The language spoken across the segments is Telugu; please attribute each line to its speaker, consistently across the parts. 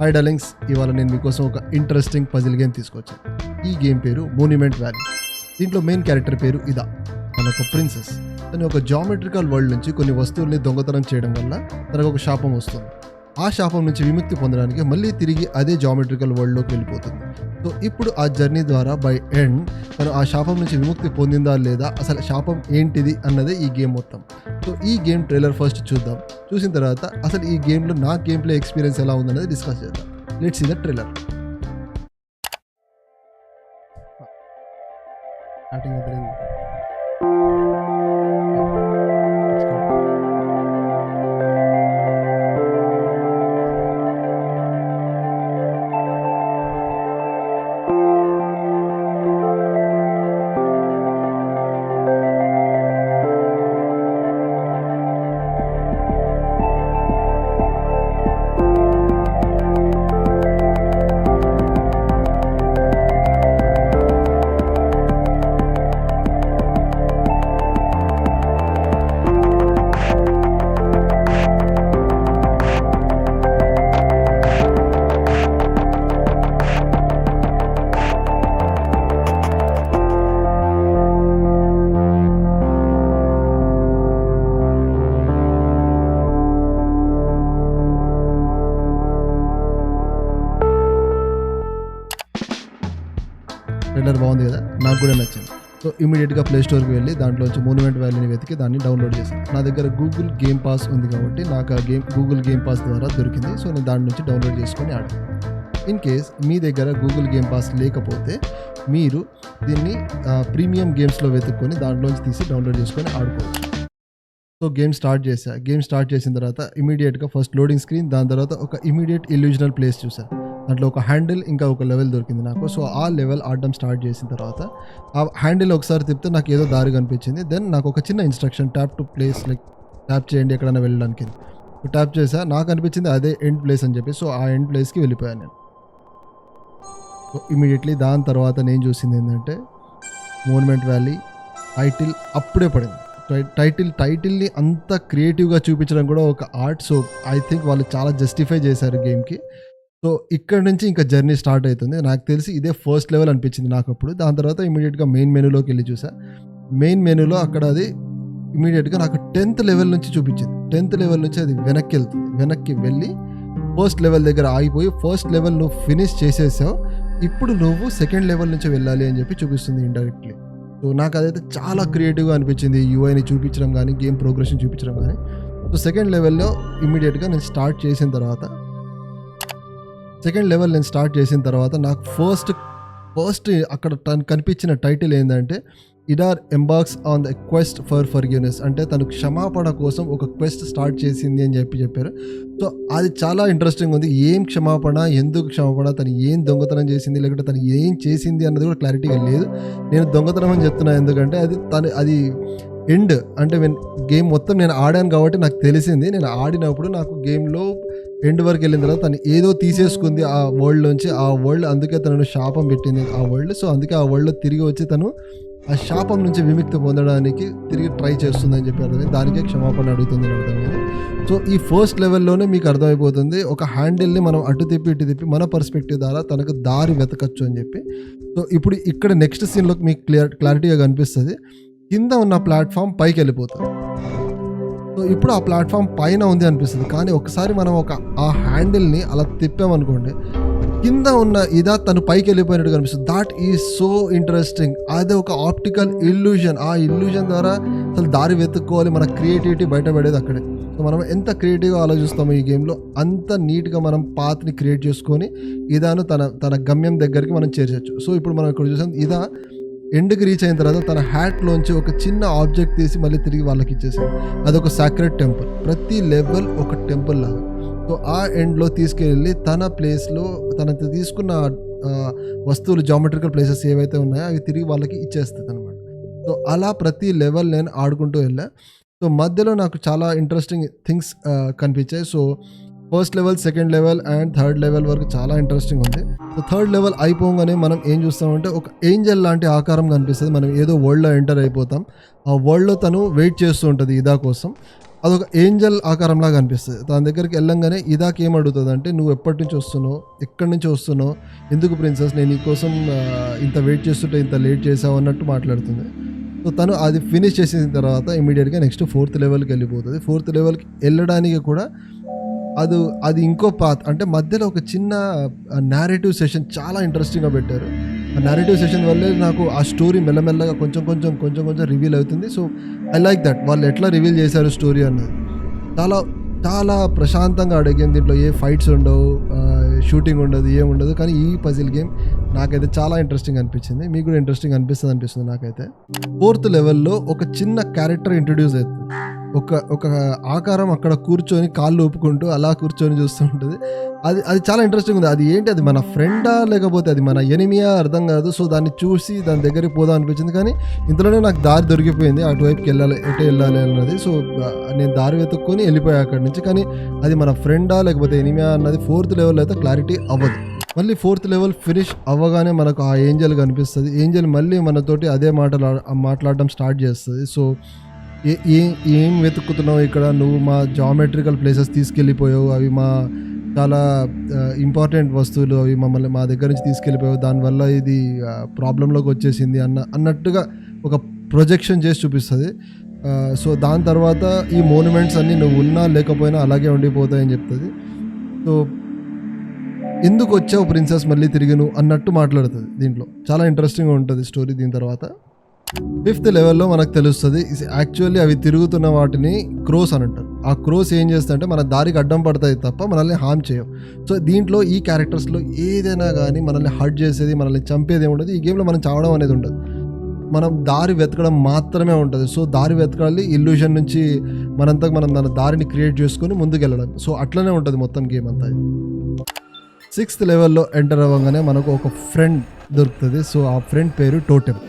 Speaker 1: హై డలింగ్స్ ఇవాళ నేను మీకోసం ఒక ఇంట్రెస్టింగ్ పజిల్ గేమ్ తీసుకొచ్చాను. ఈ గేమ్ పేరు మోన్యుమెంట్ వ్యాలీ దీంట్లో మెయిన్ క్యారెక్టర్ పేరు ఇదా. తన ఒక ప్రిన్సెస్ తను ఒక జామెట్రికల్ వరల్డ్ నుంచి కొన్ని వస్తువుల్ని దొంగతనం చేయడం వల్ల తనకు ఒక శాపం వస్తుంది. ఆ శాపం నుంచి విముక్తి పొందడానికి మళ్ళీ తిరిగి అదే జామెట్రికల్ వరల్డ్లోకి వెళ్ళిపోతుంది. సో ఇప్పుడు ఆ జర్నీ ద్వారా బై ఎండ్ తను ఆ శాపం నుంచి విముక్తి పొందిందా లేదా అసలు శాపం ఏంటిది అన్నదే ఈ గేమ్ మొత్తం. సో ఈ గేమ్ ట్రైలర్ ఫస్ట్ చూద్దాం. చూసిన తర్వాత అసలు ఈ గేమ్లో నా గేమ్ ప్లే ఎక్స్పీరియన్స్ ఎలా ఉందనేది డిస్కస్ చేద్దాం. Let's in the trailer starting trailer బాగుంది కదా నాకు కూడా నచ్చింది. సో ఇమీడియట్గా ప్లే స్టోర్కి వెళ్ళి దాంట్లోంచి మోన్యుమెంట్ వ్యాలీని వెతికి దాన్ని డౌన్లోడ్ చేశాను. నా దగ్గర గూగుల్ గేమ్ పాస్ ఉంది కాబట్టి నాకు ఆ గేమ్ గూగుల్ గేమ్ పాస్ ద్వారా దొరికింది. సో నేను దాని నుంచి డౌన్లోడ్ చేసుకొని ఆడాను. ఇన్ కేస్ మీ దగ్గర గూగుల్ గేమ్ పాస్ లేకపోతే మీరు దీన్ని ప్రీమియం గేమ్స్లో వెతుక్కొని దాంట్లోంచి తీసి డౌన్లోడ్ చేసుకొని ఆడుకోవచ్చు. సో గేమ్ స్టార్ట్ చేశా. గేమ్ స్టార్ట్ చేసిన తర్వాత ఇమీడియట్గా ఫస్ట్ లోడింగ్ స్క్రీన్ దాని తర్వాత ఒక ఇమీడియట్ ఇల్యూజనల్ ప్లేస్ చూసాను దాంట్లో ఒక హ్యాండిల్ ఇంకా ఒక లెవెల్ దొరికింది నాకు. సో ఆ లెవెల్ ఆడడం స్టార్ట్ చేసిన తర్వాత ఆ హ్యాండిల్ ఒకసారి తిప్పితే నాకు ఏదో దారి కనిపించింది. దెన్ నాకు ఒక చిన్న instruction tap to place like tap చేయండి ఎక్కడైనా వెళ్ళడానికి. ట్యాప్ చేసా. నాకు అనిపించింది అదే ఎండ్ ప్లేస్ అని చెప్పి. సో ఆ ఎండ్ ప్లేస్కి వెళ్ళిపోయాను నేను. సో ఇమీడియట్లీ దాని తర్వాత నేను చూసింది ఏంటంటే మోన్మెంట్ వ్యాలీ టైటిల్ అప్పుడే పడింది. టై- టైటిల్ టైటిల్ని అంత క్రియేటివ్గా చూపించడం కూడా ఒక ఆర్ట్. సో ఐ థింక్ వాళ్ళు చాలా జస్టిఫై చేశారు గేమ్కి. సో ఇక్కడ నుంచి ఇంకా జర్నీ స్టార్ట్ అవుతుంది. నాకు తెలిసి ఇదే ఫస్ట్ లెవెల్ అనిపించింది నాకు అప్పుడు. దాని తర్వాత ఇమీడియట్గా మెయిన్ మెనూలోకి వెళ్ళి చూసా. మెయిన్ మెనూలో అక్కడ అది ఇమీడియట్గా నాకు టెన్త్ లెవెల్ నుంచి చూపించింది. టెన్త్ లెవెల్ నుంచి అది వెనక్కి వెళ్తుంది. వెనక్కి వెళ్ళి ఫస్ట్ లెవెల్ దగ్గర ఆగిపోయి ఫస్ట్ లెవెల్ నువ్వు ఫినిష్ చేసేసావు. ఇప్పుడు నువ్వు సెకండ్ లెవెల్ నుంచి వెళ్ళాలి అని చెప్పి చూపిస్తుంది ఇండైరెక్ట్లీ సో నాకు అదైతే చాలా క్రియేటివ్గా అనిపించింది యూఐని చూపించడం కానీ గేమ్ ప్రోగ్రెషన్ చూపించడం కానీ. సో సెకండ్ లెవెల్లో ఇమీడియట్గా నేను స్టార్ట్ చేసిన తర్వాత సెకండ్ లెవెల్ నేను స్టార్ట్ చేసిన తర్వాత నాకు ఫస్ట్ ఫస్ట్ అక్కడ తను కనిపించిన టైటిల్ ఏంటంటే Ida embarks on the quest for forgiveness. అంటే తను క్షమాపణ కోసం ఒక క్వెస్ట్ స్టార్ట్ చేసింది అని చెప్పి చెప్పారు. సో అది చాలా ఇంట్రెస్టింగ్ ఉంది. ఏం క్షమాపణ ఎందుకు క్షమాపణ తను ఏం దొంగతనం చేసింది లేకుంటే తను ఏం చేసింది అన్నది కూడా క్లారిటీగా లేదు. నేను దొంగతనం అని చెప్తున్నా ఎందుకంటే అది తను అది ఎండ్. అంటే గేమ్ మొత్తం నేను ఆడాను కాబట్టి నాకు తెలిసింది. నేను ఆడినప్పుడు నాకు గేమ్లో ఎండ్ వరకు వెళ్ళిన తర్వాత తను ఏదో తీసేసుకుంది ఆ వరల్డ్ నుంచి ఆ వరల్డ్ అందుకే తనను శాపం పెట్టింది ఆ వరల్డ్ సో అందుకే ఆ వరల్డ్లో తిరిగి వచ్చి తను ఆ శాపం నుంచి విముక్తి పొందడానికి తిరిగి ట్రై చేస్తుందని చెప్పి అర్థమైంది. దానికే క్షమాపణ అడుగుతుంది అని అర్థమైంది. సో ఈ ఫస్ట్ లెవెల్లోనే మీకు అర్థమైపోతుంది. ఒక హ్యాండిల్ని మనం అటు తిప్పి ఇటు తిప్పి మన పర్స్పెక్టివ్ ద్వారా తనకు దారి వెతకచ్చు అని చెప్పి. సో ఇప్పుడు ఇక్కడ నెక్స్ట్ సీన్లోకి మీకు క్లియర్ క్లారిటీగా కనిపిస్తుంది. కింద ఉన్న ప్లాట్ఫామ్ పైకి వెళ్ళిపోతుంది. ఇప్పుడు ఆ ప్లాట్ఫామ్ పైన ఉంది అనిపిస్తుంది. కానీ ఒకసారి మనం ఒక ఆ హ్యాండిల్ని అలా తిప్పామనుకోండి కింద ఉన్న ఇదా తను పైకి వెళ్ళిపోయినట్టు కనిపిస్తుంది. దాట్ ఈజ్ సో ఇంట్రెస్టింగ్ అదే ఒక ఆప్టికల్ ఇల్యూజన్ ఆ ఇల్యూజన్ ద్వారా అసలు దారి వెతుక్కోవాలి మన క్రియేటివిటీ బయటపడేది అక్కడే. సో మనం ఎంత క్రియేటివ్గా ఆలోచిస్తామో ఈ గేమ్లో అంత నీట్గా మనం పాత్ని క్రియేట్ చేసుకొని ఇదాను తన తన గమ్యం దగ్గరికి మనం చేర్చచ్చు. సో ఇప్పుడు మనం ఇక్కడ చూసాం ఇదా ఎండ్కి రీచ్ అయిన తర్వాత తన హ్యాట్లోంచి ఒక చిన్న ఆబ్జెక్ట్ తీసి మళ్ళీ తిరిగి వాళ్ళకి ఇచ్చేసింది అదొక సాక్రెడ్ టెంపుల్ ప్రతి లెవెల్ ఒక టెంపుల్ లాగా. సో ఆ ఎండ్లో తీసుకెళ్ళి తన ప్లేస్లో తన తీసుకున్న వస్తువులు జామెట్రికల్ ప్లేసెస్ ఏవైతే ఉన్నాయో అవి తిరిగి వాళ్ళకి ఇచ్చేస్తుంది అనమాట సో అలా ప్రతి లెవెల్ నేను ఆడుకుంటూ వెళ్ళా. సో మధ్యలో నాకు చాలా ఇంట్రెస్టింగ్ థింగ్స్ కనిపించాయి. So first level second level and third level వరకు చాలా ఇంట్రెస్టింగ్ ఉంది. సో థర్డ్ లెవెల్ అయిపోగానే మనం ఏం చూస్తామంటే ఒక ఏంజల్ లాంటి ఆకారం కనిపిస్తుంది. మనం ఏదో వరల్డ్లో ఎంటర్ అయిపోతాం. ఆ వరల్డ్లో తను వెయిట్ చేస్తూ ఉంటుంది ఇదా కోసం. అదొక ఏంజల్ ఆకారంలాగా అనిపిస్తుంది దాని దగ్గరికి వెళ్ళంగానే ఇదాకేం అడుగుతుంది అంటే నువ్వు ఎప్పటి నుంచి వస్తున్నావు? ఎక్కడి నుంచి వస్తున్నావు? ఎందుకు ప్రిన్సెస్ నేను నీకోసం కోసం ఇంత వెయిట్ చేస్తుంటే ఇంత లేట్ చేసావు అన్నట్టు మాట్లాడుతుంది. సో తను అది ఫినిష్ చేసిన తర్వాత ఇమీడియట్గా నెక్స్ట్ ఫోర్త్ లెవెల్కి వెళ్ళిపోతుంది. ఫోర్త్ లెవెల్కి వెళ్ళడానికి కూడా అది అది ఇంకో పాత్. అంటే మధ్యలో ఒక చిన్న నేరేటివ్ సెషన్ చాలా ఇంట్రెస్టింగ్గా పెట్టారు. ఆ నేరేటివ్ సెషన్ వల్లే నాకు ఆ స్టోరీ మెల్లమెల్లగా కొంచెం కొంచెం కొంచెం కొంచెం రివీల్ అవుతుంది. సో ఐ లైక్ దట్ వాళ్ళు ఎట్లా రివీల్ చేశారు స్టోరీ అన్నది. చాలా చాలా ప్రశాంతంగా ఆడే దీంట్లో ఏ ఫైట్స్ ఉండవు షూటింగ్ ఉండదు ఏం ఉండదు. కానీ ఈ పజిల్ గేమ్ నాకైతే చాలా ఇంట్రెస్టింగ్ అనిపించింది. మీకు కూడా ఇంట్రెస్టింగ్ అనిపిస్తుంది అనిపిస్తుంది నాకైతే. ఫోర్త్ లెవెల్లో ఒక చిన్న క్యారెక్టర్ ఇంట్రడ్యూస్ అవుతుంది ఒక ఒక ఆకారం అక్కడ కూర్చొని కాళ్ళు ఊపుకుంటూ అలా కూర్చొని చూస్తూ ఉంటుంది. అది అది చాలా ఇంట్రెస్టింగ్ ఉంది. అది ఏంటి? అది మన ఫ్రెండా లేకపోతే అది మన ఎనిమియా అర్థం కాదు. సో దాన్ని చూసి దాని దగ్గరికి పోదాం అనిపించింది. కానీ ఇంతలోనే నాకు దారి దొరికిపోయింది. అటువైపుకి వెళ్ళాలి ఎటు వెళ్ళాలి అన్నది. సో నేను దారి వెతుక్కొని వెళ్ళిపోయా అక్కడి నుంచి. కానీ అది మన ఫ్రెండా లేకపోతే ఎనిమియా అన్నది ఫోర్త్ లెవెల్ అయితే క్లారిటీ అవ్వదు. మళ్ళీ ఫోర్త్ లెవెల్ ఫినిష్ అవ్వగానే మనకు ఆ ఏంజల్ కనిపిస్తుంది. ఏంజల్ మళ్ళీ మనతోటి అదే మాటలా మాట్లాడడం స్టార్ట్ చేస్తుంది. సో ఏ- ఏం వెతుక్కుతున్నావు ఇక్కడ? నువ్వు మా జామెట్రికల్ ప్లేసెస్ తీసుకెళ్ళిపోయావు. అవి మా చాలా ఇంపార్టెంట్ వస్తువులు అవి మమ్మల్ని మా దగ్గర నుంచి తీసుకెళ్ళిపోయావు. దానివల్ల ఇది ప్రాబ్లంలోకి వచ్చేసింది అన్న అన్నట్టుగా ఒక ప్రొజెక్షన్ చేసి చూపిస్తుంది. సో దాని తర్వాత ఈ మోనుమెంట్స్ అన్నీ నువ్వు ఉన్నా లేకపోయినా అలాగే ఉండిపోతాయని చెప్తుంది. సో ఎందుకు వచ్చావు ప్రిన్సెస్ మళ్ళీ తిరిగి నువ్వు అన్నట్టు మాట్లాడుతుంది దీంట్లో. చాలా ఇంట్రెస్టింగ్గా ఉంటుంది స్టోరీ దీని తర్వాత. ఫిఫ్త్ లెవెల్లో మనకు తెలుస్తుంది యాక్చువల్లీ అవి తిరుగుతున్న వాటిని క్రోస్ అని అంటారు ఆ క్రోస్ ఏం చేస్తుందంటే మన దారికి అడ్డం పడతాయి తప్ప మనల్ని హామ్ చేయవు. సో దీంట్లో ఈ క్యారెక్టర్స్లో ఏదైనా కానీ మనల్ని హర్ట్ చేసేది మనల్ని చంపేది ఏమి ఉండదు. ఈ గేమ్లో మనం చావడం అనేది ఉండదు. మనం దారి వెతకడం మాత్రమే ఉంటుంది. సో దారి వెతకాలి ఇల్యూషన్ నుంచి మనంతా మనం మన దారిని క్రియేట్ చేసుకొని ముందుకు వెళ్ళడం సో అట్లనే ఉంటుంది మొత్తం గేమ్ అంతా. సిక్స్త్ లెవెల్లో ఎంటర్ అవ్వగానే మనకు ఒక ఫ్రెండ్ దొరుకుతుంది. సో ఆ ఫ్రెండ్ పేరు టోటెమ్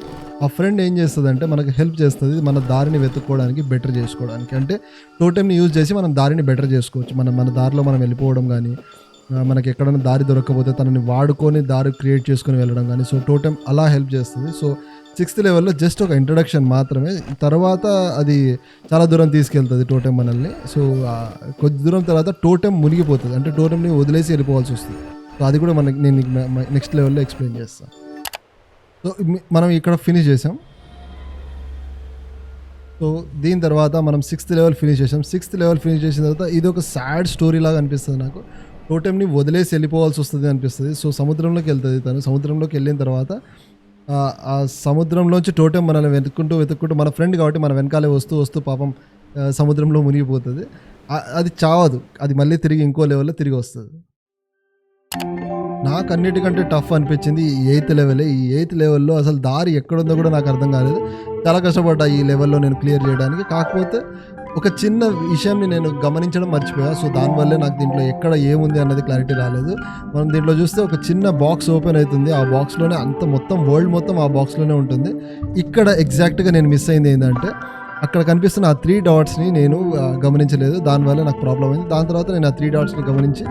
Speaker 1: ఆ ఫ్రెండ్ ఏం చేస్తుంది అంటే మనకు హెల్ప్ చేస్తుంది మన దారిని వెతుక్కోవడానికి బెటర్ చేసుకోవడానికి. అంటే టోటెమ్ని యూజ్ చేసి మనం దారిని బెటర్ చేసుకోవచ్చు. మనం మన దారిలో మనం వెళ్ళిపోవడం కానీ మనకి ఎక్కడైనా దారి దొరకకపోతే తనని వాడుకొని దారి క్రియేట్ చేసుకొని వెళ్ళడం కానీ సో టోటెమ్ అలా హెల్ప్ చేస్తుంది. సో సిక్స్త్ లెవెల్లో జస్ట్ ఒక ఇంట్రడక్షన్ మాత్రమే. తర్వాత అది చాలా దూరం తీసుకెళ్తుంది టోటెమ్ మనల్ని. సో కొద్ది దూరం తర్వాత టోటెమ్ మునిగిపోతుంది. అంటే టోటెమ్ని వదిలేసి వెళ్ళిపోవాల్సి వస్తుంది. సో అది కూడా మనకి నేను నెక్స్ట్ లెవెల్లో ఎక్స్ప్లెయిన్ చేస్తాను సో మనం ఇక్కడ ఫినిష్ చేసాం. సో దీని తర్వాత మనం సిక్స్త్ లెవెల్ ఫినిష్ చేసాం. సిక్స్త్ లెవెల్ ఫినిష్ చేసిన తర్వాత ఇది ఒక సాడ్ స్టోరీ లాగా అనిపిస్తుంది నాకు. టోటెంని వదిలేసి వెళ్ళిపోవాల్సి వస్తుంది అనిపిస్తుంది. సో సముద్రంలోకి వెళ్తుంది తను. సముద్రంలోకి వెళ్ళిన తర్వాత ఆ- సముద్రంలోంచి టోటెం మనల్ని వెతుక్కుంటూ వెతుక్కుంటూ మన ఫ్రెండ్ కాబట్టి మన వెనకాలే వస్తూ వస్తూ పాపం సముద్రంలో మునిగిపోతుంది. అది చావదు. అది మళ్ళీ తిరిగి ఇంకో లెవెల్లో తిరిగి వస్తుంది. నాకు అన్నిటికంటే టఫ్ అనిపించింది ఈ ఎయిత్ లెవెల్ ఈ ఎయిత్ లెవెల్లో అసలు దారి ఎక్కడుందో కూడా నాకు అర్థం కాలేదు. చాలా కష్టపడ్డా ఈ లెవెల్లో నేను క్లియర్ చేయడానికి. కాకపోతే ఒక చిన్న విషయాన్ని నేను గమనించడం మర్చిపోయా. సో దానివల్లే నాకు దీంట్లో ఎక్కడ ఏముంది అన్నది క్లారిటీ రాలేదు. మనం దీంట్లో చూస్తే ఒక చిన్న బాక్స్ ఓపెన్ అవుతుంది. ఆ బాక్స్లోనే అంత మొత్తం వరల్డ్ మొత్తం ఆ బాక్స్లోనే ఉంటుంది. ఇక్కడ ఎగ్జాక్ట్గా నేను మిస్ అయింది ఏంటంటే అక్కడ కనిపిస్తున్న ఆ త్రీ డాట్స్ని నేను గమనించలేదు. దానివల్ల నాకు ప్రాబ్లం అయింది. దాని తర్వాత నేను ఆ త్రీ డాట్స్ని గమనించి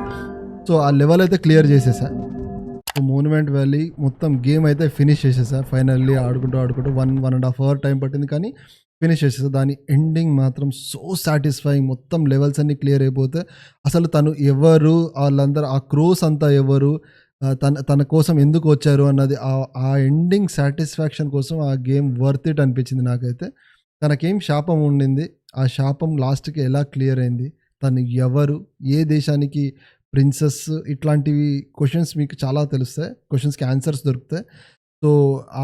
Speaker 1: సో ఆ లెవెల్ అయితే క్లియర్ చేసేసా. సో మోనుమెంట్ వ్యాలీ మొత్తం గేమ్ అయితే ఫినిష్ చేసేసా. ఫైనల్లీ ఆడుకుంటూ ఆడుకుంటూ one one and half hour time పట్టింది కానీ ఫినిష్ చేసేసా. దాని ఎండింగ్ మాత్రం సో సాటిస్ఫైయింగ్ మొత్తం లెవెల్స్ అన్ని క్లియర్ అయిపోతే అసలు తను ఎవరు వాళ్ళందరూ ఆ క్రోస్ అంతా ఎవరు తన తన కోసం ఎందుకు వచ్చారు అన్నది ఆ ఎండింగ్ సాటిస్ఫాక్షన్ కోసం ఆ గేమ్ వర్త్ ఇట్ అనిపించింది నాకైతే. తనకేం శాపం ఉండింది ఆ శాపం లాస్ట్కి ఎలా క్లియర్ అయింది తను ఎవరు ఏ దేశానికి ప్రిన్సెస్ ఇట్లాంటివి క్వశ్చన్స్ మీకు చాలా తెలుస్తాయి. క్వశ్చన్స్కి ఆన్సర్స్ దొరుకుతాయి. సో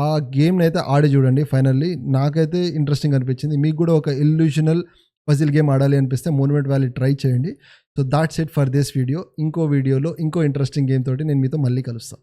Speaker 1: ఆ గేమ్ని అయితే ఆడి చూడండి ఫైనల్లీ నాకైతే ఇంట్రెస్టింగ్ అనిపించింది. మీకు కూడా ఒక ఇల్యూషనల్ పజిల్ గేమ్ ఆడాలి అనిపిస్తే మోన్మెంట్ వ్యాలీ ట్రై చేయండి. So that's it for this video ఇంకో వీడియోలో ఇంకో ఇంట్రెస్టింగ్ గేమ్ తోటి నేను మీతో మళ్ళీ కలుస్తాను.